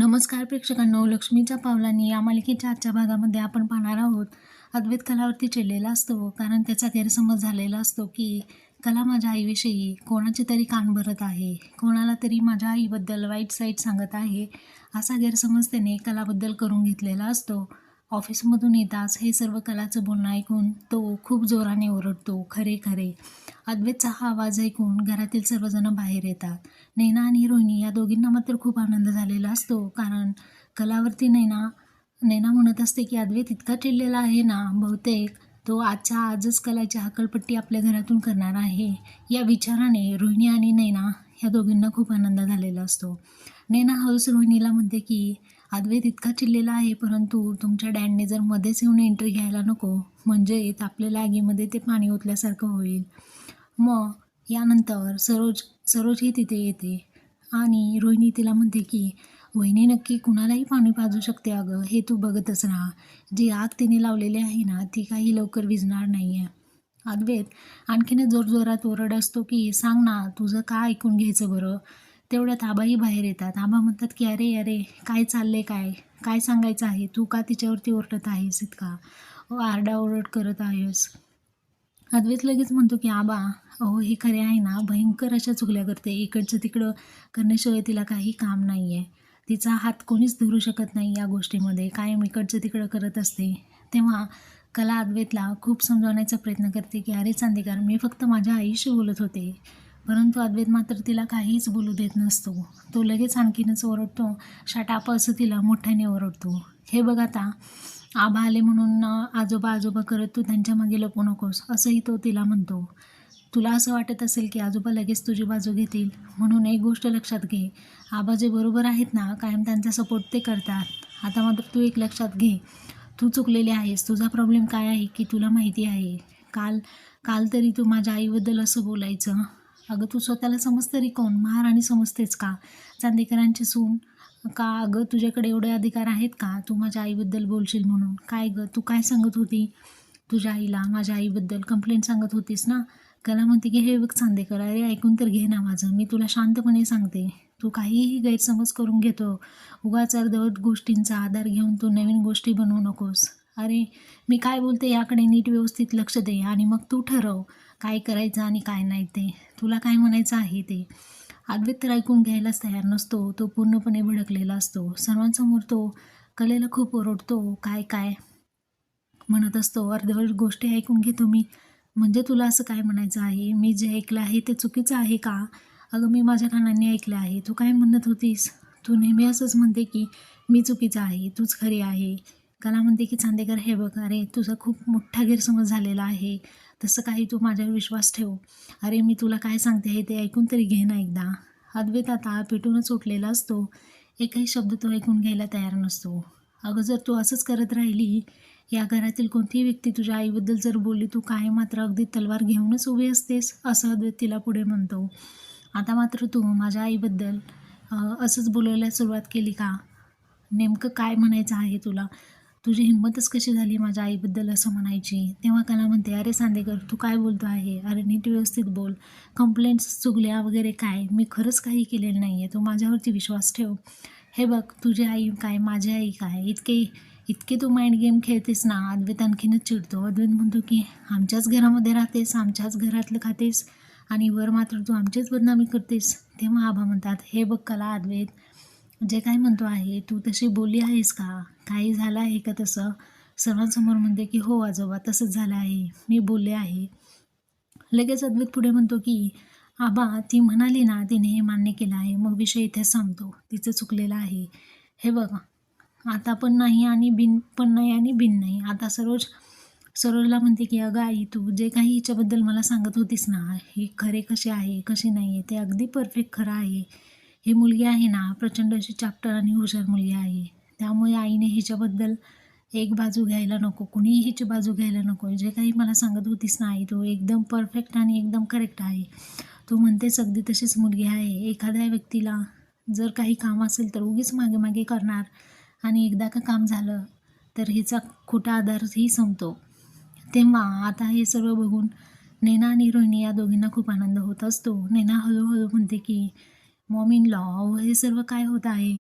नमस्कार प्रेक्षकांनो लक्ष्मीच्या पावलांनी या मालिकेच्या आजच्या भागामध्ये आपण पाहणार आहोत. अद्वैत कलावरती चिडलेला असतो कारण त्याचा गैरसमज झालेला असतो की कला माझ्या आईविषयी कोणाचे तरी कान भरत आहे कोणाला तरी माझ्या आईबद्दल वाईट साईट सांगत आहे असा गैरसमज त्याने कलाबद्दल करून घेतलेला असतो. ऑफिसमधून येताच हे सर्व कलाचं बोलणं ऐकून तो खूप जोराने ओरडतो खरे खरे. अद्वैतचा हा आवाज ऐकून घरातील सर्वजण बाहेर येतात. नैना आणि रोहिणी या दोघींना मात्र खूप आनंद झालेला असतो कारण कलावरती नैना नैना म्हणत असते की अद्वैत इतका चिडलेला आहे ना बहुतेक तो आजच्या आजच कलाची हकलपट्टी आपल्या घरातून करणार आहे. या विचाराने रोहिणी आणि नैना ह्या दोघींना खूप आनंद झालेला असतो. नैना हळूस रोहिणीला म्हणते की अद्वैत इतका चिडलेला आहे परंतु तुमच्या डॅडने जर मध्येच येऊन एंट्री घ्यायला नको म्हणजे आपल्या आगीमध्ये ते पाणी ओतल्यासारखं होईल. मग यानंतर सरोज सरोजही तिथे येते आणि रोहिणी तिला म्हणते की वहिनी नक्की कुणालाही पाणी पाजू शकते अगं हे तू बघतच राहा. जी आग तिने लावलेली आहे ना ती काही लवकर विझणार नाही आहे अद्वैत आणखीनच जोरजोरात ओरड असतो की सांग ना तुझं का ऐकून घ्यायचं बरं? तेवढ्यात आबाही बाहेर येतात. आबा म्हणतात की अरे अरे काय चाललंय काय? काय सांगायचं आहे? तू का तिच्यावरती ओरडत आहेस इतका? आरडाओरड करत आहेस. अद्वैत लगेच म्हणतो की आबा अहो हे खरे आहे ना. भयंकर अशा चुकल्या करते. इकडचं तिकडं करण्याशिवाय तिला काही काम नाही आहे तिचा हात कोणीच धरू शकत नाही या गोष्टीमध्ये. कायम इकडचं तिकडं करत असते. तेव्हा कला अद्वैतला खूप समजावण्याचा प्रयत्न करते की अरे चांदेकर मी फक्त माझ्या आईशी बोलत होते. परंतु अद्वैत मात्र तिला काहीच बोलू देत नसतो. तो लगेच आणखीनच ओरडतो. शाटाप असं तिला मोठ्याने ओरडतो. हे बघ आता आबा आले म्हणून आजोबा आजोबा करत तू त्यांच्या मागे लपू नकोस असंही तो तिला म्हणतो. तुला असं वाटत असेल की आजोबा लगेच तुझी बाजू घेतील? म्हणून एक गोष्ट लक्षात घे. आबा जे बरोबर आहेत ना कायम त्यांचा सपोर्ट ते करतात. आता मात्र तू एक लक्षात घे. तू चुकलेली आहेस. तुझा प्रॉब्लेम काय आहे की तुला माहिती आहे. काल काल तरी तू माझ्या आईबद्दल असं बोलायचं. अगं तू स्वतःला समजते रे कोण? महाराणी समजतेच का? चांदेकरांची सून? का अगं तुझ्याकडे एवढे अधिकार आहेत का? तू माझ्या आईबद्दल बोलशील म्हणून. काय गं तू काय सांगत होती? तुझ्या आईला माझ्या आईबद्दल कंप्लेंट सांगत होतीस ना? कला म्हणते की हे बघ चांदेकर अरे ऐकून तर घे ना माझं. मी तुला शांतपणे सांगते. तू काहीही गैरसमज करून घेतो. उगाच अर्धवट गोष्टींचा आधार घेऊन तू नवीन गोष्टी बनवू नकोस. अरे मी काय बोलते याकडे नीट व्यवस्थित लक्ष दे आणि मग तू ठरव. काय करायचं आणि काय नाही ते. तुला काय म्हणायचं आहे ते? अद्वैत तर ऐकून घ्यायलाच तयार नसतो. तो पूर्णपणे भडकलेला असतो. सर्वांसमोर तो कलेला खूप ओरडतो. काय काय? म्हणत असतो. अर्धवट गोष्टी ऐकून घेतो मी म्हणजे तुला असं काय म्हणायचं आहे? मी जे ऐकलं आहे ते चुकीचं आहे का? अगं मी माझ्या कानांनी ऐकलं आहे. तू काय म्हणत होतीस? तू नेहमी असंच म्हणते की मी चुकीचं आहे. तूच खरी आहे. कला म्हणते की चांदेकर हे बघ अरे तुझा खूप मोठा गैरसमज झालेला आहे. तसं काही तू माझ्यावर विश्वास ठेव. अरे मी तुला काय सांगते आहे ते ऐकून तरी घे ना एकदा. अद्वैत आता पेटूनच उठलेला असतो. एकही शब्द तो ऐकून घ्यायला तयार नसतो. अगं जर तू असंच करत राहिली या घरातील कोणतीही व्यक्ती तुझ्या आईबद्दल जर बोलली तू काय मात्र अगदी तलवार घेऊनच उभी असतेस? असं अद्वैत तिला पुढे म्हणतो. आता मात्र तू माझ्या आईबद्दल असंच बोलायला सुरुवात केली का? नेमकं काय म्हणायचं आहे तुला? तुझी हिंमतच कशी झाली माझ्या आईबद्दल असं म्हणायची? तेव्हा कला म्हणते अरे सांदेकर तू काय बोलतो आहे? अरे नीट व्यवस्थित बोल. कंप्लेंट्स चुगल्या वगैरे काय? मी खरंच काही केलेलं नाही आहे तू माझ्यावरती विश्वास ठेव. हे बघ तुझी आई काय? माझी आई काय? इतके इतके तू माइंड गेम खेळतेस ना? अद्वैत आणखीनच चिडतो. अद्वैत म्हणतो की आमच्याच घरामध्ये राहतेस आमच्याच घरातलं खातेस आणि वर मात्र तू आमचीच बदनामी करतेस. तेव्हा आभा म्हणतात हे बघ कला अद्वैत जे काय म्हणतो आहे तू तशी बोलली आहेस का? काही झालं आहे का तसं? सर्वांसमोर म्हणते की हो आजोबा तसंच झालं आहे. मी बोलले आहे. लगेच अद्वैत पुढे म्हणतो की आबा ती म्हणाली ना तिने हे मान्य केलं आहे. मग विषय इथे संपतो तिचं चुकलेलं आहे. हे बघा. आता पण नाही आणि बिन पण नाही आणि बिन नाही. आता सरोज सरोजला म्हणते की अगं आई तू जे काही हिच्याबद्दल मला सांगत होतीस ना हे खरे कसे आहे कसे नाही आहे ते अगदी परफेक्ट खरं आहे. ही मुलगी आहे ना प्रचंड अशी चाप्टर आणि हुशार मुलगी आहे. त्यामुळे आईने हिच्याबद्दल एक बाजू घ्यायला नको कुणीही हिची बाजू घ्यायला नको. जे काही मला सांगत होतीस ना आई तू एकदम परफेक्ट आणि एकदम करेक्ट आहे. तू म्हणतेस अगदी तशीच मुलगी आहे. एखाद्या व्यक्तीला जर काही काम असेल तर उगीच मागे मागे करणार आणि एकदा का काम झालं तर हिचा खोटा आधारही संपतो. तेव्हा आता हे सर्व बघून नैना आणि रोहिणी या दोघींना खूप आनंद होत असतो. नैना हळूहळू म्हणते की मॉम इन लॉ हे सर्व काय होत आहे?